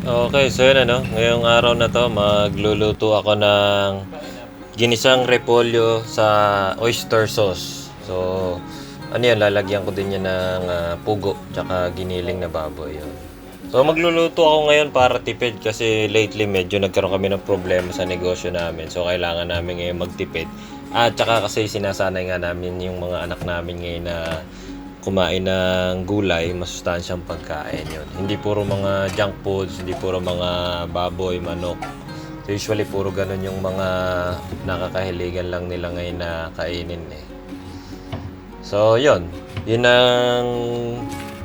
Okay, so yun ano, ngayong araw na to magluluto ako ng ginisang repolyo sa oyster sauce. So, ano yan, lalagyan ko din yan ng ah, pugo tsaka giniling na baboy yun. So, magluluto ako ngayon para tipid kasi lately medyo nagkaroon kami ng problema sa negosyo namin. So, kailangan namin ngayon magtipid. At tsaka kasi sinasanay nga namin yung mga anak namin ngayon na kumain ng gulay, masustansyang pagkain yun. Hindi puro mga junk foods, hindi puro mga baboy, manok. So usually puro ganun yung mga nakakahiligan lang nila ngayon na kainin eh. So yun, yun ang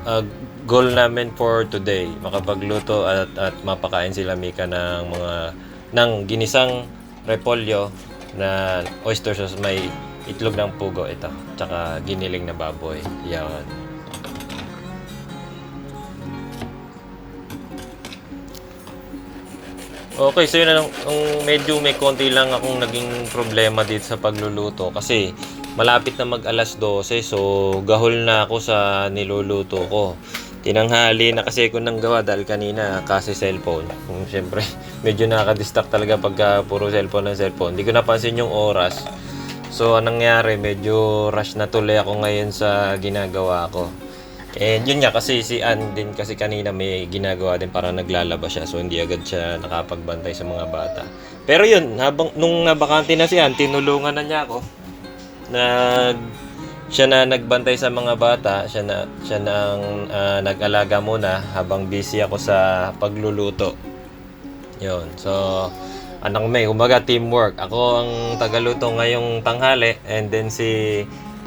uh, goal namin for today. Makapagluto at, at mapakain sila Mika ng mga ng ginisang repolyo na oyster sauce may itlog ng pugo ito. Tsaka giniling na baboy. Yan. Okay, so yun na lang. Ang medyo may konti lang akong naging problema dito sa pagluluto kasi malapit na mag alas 12 so gahol na ako sa niluluto ko. Tinanghali na kasi ako nang gawa dahil kanina kasi cellphone. Kung Siyempre, medyo nakaka-distract talaga pagka puro cellphone ng cellphone. Hindi ko napansin yung oras. So, anong nangyari, medyo rush na tuloy ako ngayon sa ginagawa ko. And yun nga, kasi si Ann din kasi kanina may ginagawa din para naglalaba siya. So, hindi agad siya nakapagbantay sa mga bata. Pero yun, habang, nung nabakante na si Ann, tinulungan na niya ako. Nag, siya na nagbantay sa mga bata, siya na siya nang ah, nag-alaga muna habang busy ako sa pagluluto. 'Yon. So anong may, kumbaga teamwork. Ako ang tagaluto ngayong tanghali and then si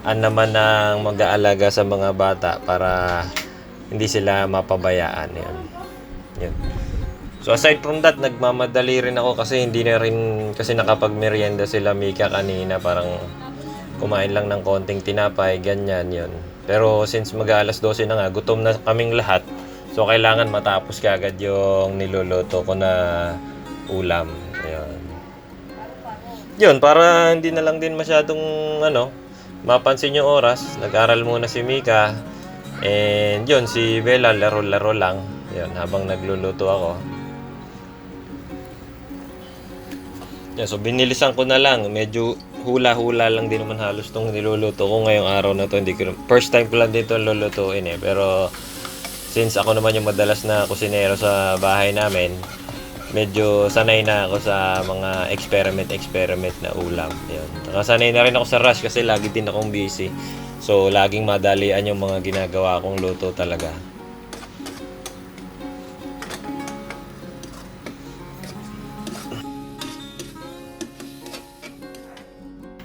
An naman ang mag-aalaga sa mga bata para hindi sila mapabayaan. Yun. Yun. So aside from that, nagmamadali rin ako kasi hindi na rin kasi nakapag-merienda sila Mika kanina parang kumain lang ng konting tinapay, ganyan yun. Pero since mag-alas 12 na nga, gutom na kaming lahat. So kailangan matapos kagad yung niluluto ko na ulam. Ayun. Yun, para hindi na lang din masyadong ano, mapansin yung oras. Nag-aral muna si Mika. And yun, si Bella, laro-laro lang. Yun, habang nagluluto ako. Yeah, so binilisan ko na lang. Medyo hula-hula lang din naman halos tong niluluto ko ngayong araw na to. Hindi ko, first time ko lang dito lulutuin eh. Pero since ako naman yung madalas na kusinero sa bahay namin, medyo sanay na ako sa mga experiment-experiment na ulam. Yun. Saka sanay na rin ako sa rush kasi lagi din akong busy. So, laging madalian yung mga ginagawa kong luto talaga.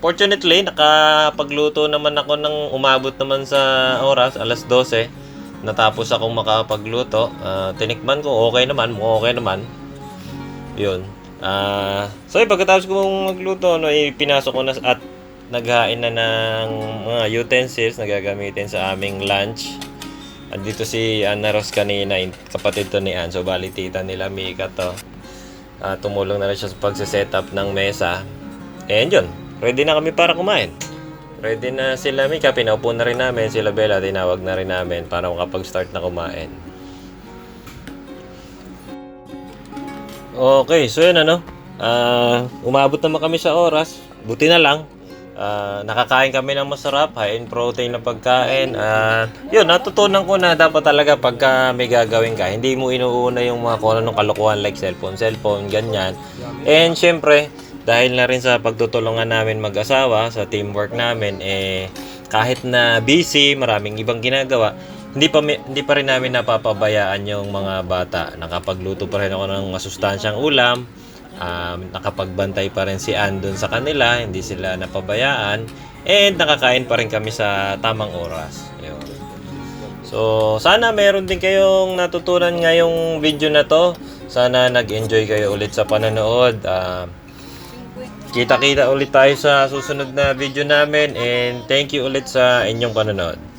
Fortunately, nakapagluto naman ako ng umabot naman sa oras, alas 12. Natapos akong makapagluto. Ah, tinikman ko, okay naman, okay naman. Yun. Ah, so, eh, pagkatapos kong magluto, no, eh, pinasok ko na at naghain na ng mga utensils na gagamitin sa aming lunch. At dito si Anna Ros kanina, in- kapatid to ni Ann. So, bali tita nila Mika to. Ah, tumulong na rin siya sa pagsiset-up ng mesa. And yun, ready na kami para kumain. Ready na sila Mika, pinaupo na rin namin. Sila Bella, tinawag na rin namin para makapag-start na kumain. Okay, so yun ano. Ah, umabot naman kami sa oras. Buti na lang. Ah, nakakain kami ng masarap, high in protein na pagkain. Ah, yun, natutunan ko na dapat talaga pagka may gagawin ka, hindi mo inuuna yung mga kung anong kalokohan like cellphone, cellphone, ganyan. And syempre, dahil na rin sa pagtutulungan namin mag-asawa, sa teamwork namin, eh, kahit na busy, maraming ibang ginagawa, hindi pa hindi pa rin namin napapabayaan yung mga bata. Nakapagluto pa rin ako ng masustansyang ulam. Um, nakapagbantay pa rin si Ann dun sa kanila, hindi sila napabayaan. And nakakain pa rin kami sa tamang oras. Ayun. So, sana meron din kayong natutunan ngayong video na to. Sana nag-enjoy kayo ulit sa panonood. Ah, kita-kita ulit tayo sa susunod na video namin and thank you ulit sa inyong panonood.